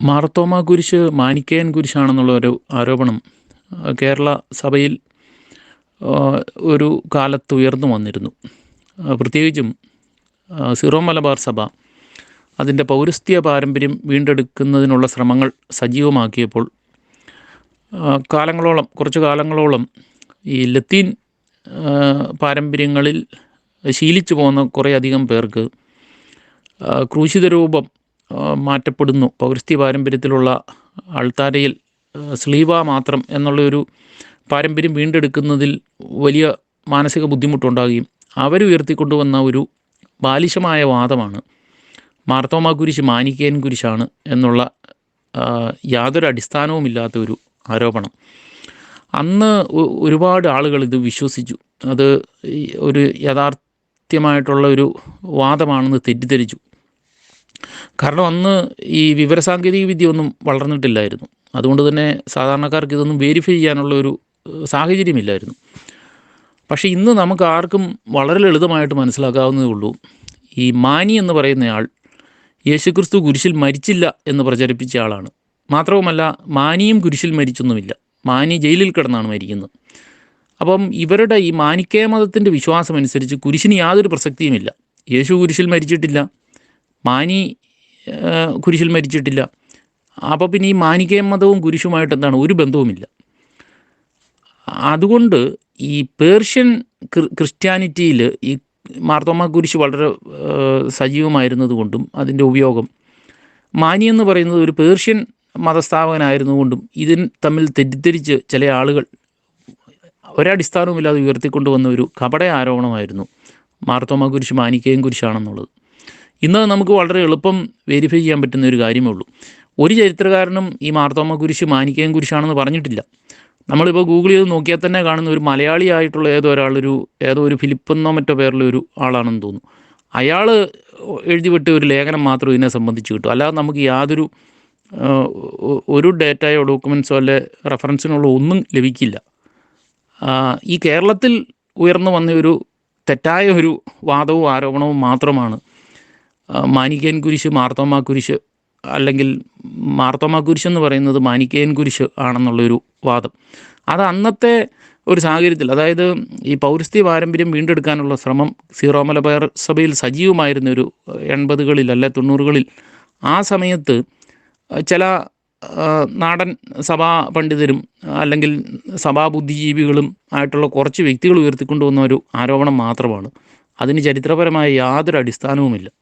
മാർത്തോമ കുരിശ് മാണിക്കയൻ കുരിശാണെന്നുള്ള ഒരു ആരോപണം കേരള സഭയിൽ ഒരു കാലത്ത് ഉയർന്നു വന്നിരുന്നു. പ്രത്യേകിച്ചും സിറോ മലബാർ സഭ അതിന്റെ പൗരസ്ത്യ പാരമ്പര്യം വീണ്ടെടുക്കുന്നതിനുള്ള ശ്രമങ്ങൾ സജീവമാക്കിയപ്പോൾ കാലങ്ങളോളം കുറച്ച് കാലങ്ങളോളം ഈ ലത്തീൻ പാരമ്പര്യങ്ങളിൽ ശീലിച്ചു പോകുന്ന കുറേയധികം പേർക്ക് ക്രൂശിത രൂപം മാറ്റപ്പെടുന്നു. പൗരസ്ത്യ പാരമ്പര്യത്തിലുള്ള അൾത്താരയിൽ സ്ലീവ മാത്രം എന്നുള്ളൊരു പാരമ്പര്യം വീണ്ടെടുക്കുന്നതിൽ വലിയ മാനസിക ബുദ്ധിമുട്ടുണ്ടാകുകയും അവരുയർത്തിക്കൊണ്ടുവന്ന ഒരു ബാലിശമായ വാദമാണ്. മാർത്തോമ കുരിശ് മാനിക്കേൻ കുരിശാണ് എന്നുള്ള യാതൊരു അടിസ്ഥാനവുമില്ലാത്ത ഒരു ആരോപണം. അന്ന് ഒരുപാട് ആളുകൾ ഇത് വിശ്വസിച്ചു. അത് ഒരു യഥാർത്ഥ്യമായിട്ടുള്ള ഒരു വാദമാണെന്ന് തെറ്റിദ്ധരിച്ചു. കാരണം അന്ന് ഈ വിവരസാങ്കേതിക വിദ്യ ഒന്നും വളർന്നിട്ടില്ലായിരുന്നു. അതുകൊണ്ട് തന്നെ സാധാരണക്കാർക്ക് ഇതൊന്നും വെരിഫൈ ചെയ്യാനുള്ള ഒരു സാഹചര്യമില്ലായിരുന്നു. പക്ഷേ ഇന്ന് നമുക്ക് ആർക്കും വളരെ ലളിതമായിട്ട് മനസ്സിലാക്കാവുന്നതേ ഉള്ളൂ. ഈ മാനി എന്ന് പറയുന്നയാൾ യേശുക്രിസ്തു കുരിശിൽ മരിച്ചില്ല എന്ന് പ്രചരിപ്പിച്ച ആളാണ്. മാത്രവുമല്ല മാനിയും കുരിശിൽ മരിച്ചൊന്നുമില്ല. മാനി ജയിലിൽ കിടന്നാണ് മരിക്കുന്നത്. അപ്പം ഇവരുടെ ഈ മാനിക്കേ മതത്തിന്റെ വിശ്വാസമനുസരിച്ച് കുരിശിന് യാതൊരു പ്രസക്തിയുമില്ല. യേശു കുരിശിൽ മരിച്ചിട്ടില്ല. മാനി കുരിശിൽ മരിച്ചിട്ടില്ല. അപ്പോൾ പിന്നെ ഈ മാനിക്കേയ മതവും കുരിശുമായിട്ട് എന്താണ്? ഒരു ബന്ധവുമില്ല. അതുകൊണ്ട് ഈ പേർഷ്യൻ ക്രി- ക്രിസ്ത്യാനിറ്റിയിൽ ഈ മാർത്തോമ കുരിശ് വളരെ സജീവമായിരുന്നത് കൊണ്ടും അതിന്റെ ഉപയോഗം. മാനി എന്ന് പറയുന്നത് ഒരു പേർഷ്യൻ മതസ്ഥാപകനായിരുന്നുകൊണ്ടും ഇതിന് തമ്മിൽ തെറ്റിദ്ധരിച്ച് ചില ആളുകൾ ഒരടിസ്ഥാനവുമില്ലാതെ ഉയർത്തിക്കൊണ്ടുവന്ന ഒരു കപട ആരോപണമായിരുന്നു മാർത്തോമ കുരിശ് മാനിക്കയും കുരിശാണെന്നുള്ളത്. ഇന്ന് നമുക്ക് വളരെ എളുപ്പം വെരിഫൈ ചെയ്യാൻ പറ്റുന്ന ഒരു കാര്യമേ ഉള്ളൂ. ഒരു ചരിത്രകാരനും ഈ മാർത്തോമ കുരിശ് മാനിക്കയും കുരിശാണെന്ന് പറഞ്ഞിട്ടില്ല. നമ്മളിപ്പോൾ ഗൂഗിൾ ചെയ്ത് നോക്കിയാൽ തന്നെ കാണുന്ന ഒരു മലയാളിയായിട്ടുള്ള ഏതോ ഒരാളൊരു ഏതോ ഒരു ഫിലിപ്പെന്നോ മറ്റോ പേരിലൊരു ആളാണെന്ന് തോന്നുന്നു. അയാൾ എഴുതി വിട്ട ഒരു ലേഖനം മാത്രം ഇതിനെ സംബന്ധിച്ച് കിട്ടും. അല്ലാതെ നമുക്ക് യാതൊരു ഒരു ഡേറ്റയോ ഡോക്യുമെൻസോ അല്ലെ റെഫറൻസിനുള്ള ഒന്നും ലഭിക്കില്ല. ഈ കേരളത്തിൽ ഉയർന്നു വന്ന ഒരു തെറ്റായ ഒരു വാദവും ആരോപണവും മാത്രമാണ് മാനിക്കേൻ കുരിശ് മാർത്തോമ കുരിശ് അല്ലെങ്കിൽ മാർത്തോമ കുരിശ് എന്ന് പറയുന്നത് മാനിക്കേൻ കുരിശ് ആണെന്നുള്ളൊരു വാദം. അത് അന്നത്തെ ഒരു സാഹചര്യത്തിൽ അതായത് ഈ പൗരസ്ത്യ പാരമ്പര്യം വീണ്ടെടുക്കാനുള്ള ശ്രമം സീറോ സഭയിൽ സജീവമായിരുന്ന ഒരു എൺപതുകളിൽ അല്ലെ തൊണ്ണൂറുകളിൽ ആ സമയത്ത് ചില നാടൻ സഭാ പണ്ഡിതരും അല്ലെങ്കിൽ സഭാ ബുദ്ധിജീവികളും ആയിട്ടുള്ള കുറച്ച് വ്യക്തികൾ ഉയർത്തിക്കൊണ്ടുവന്ന ഒരു ആരോപണം മാത്രമാണ്. അതിന് ചരിത്രപരമായ യാതൊരു അടിസ്ഥാനവുമില്ല.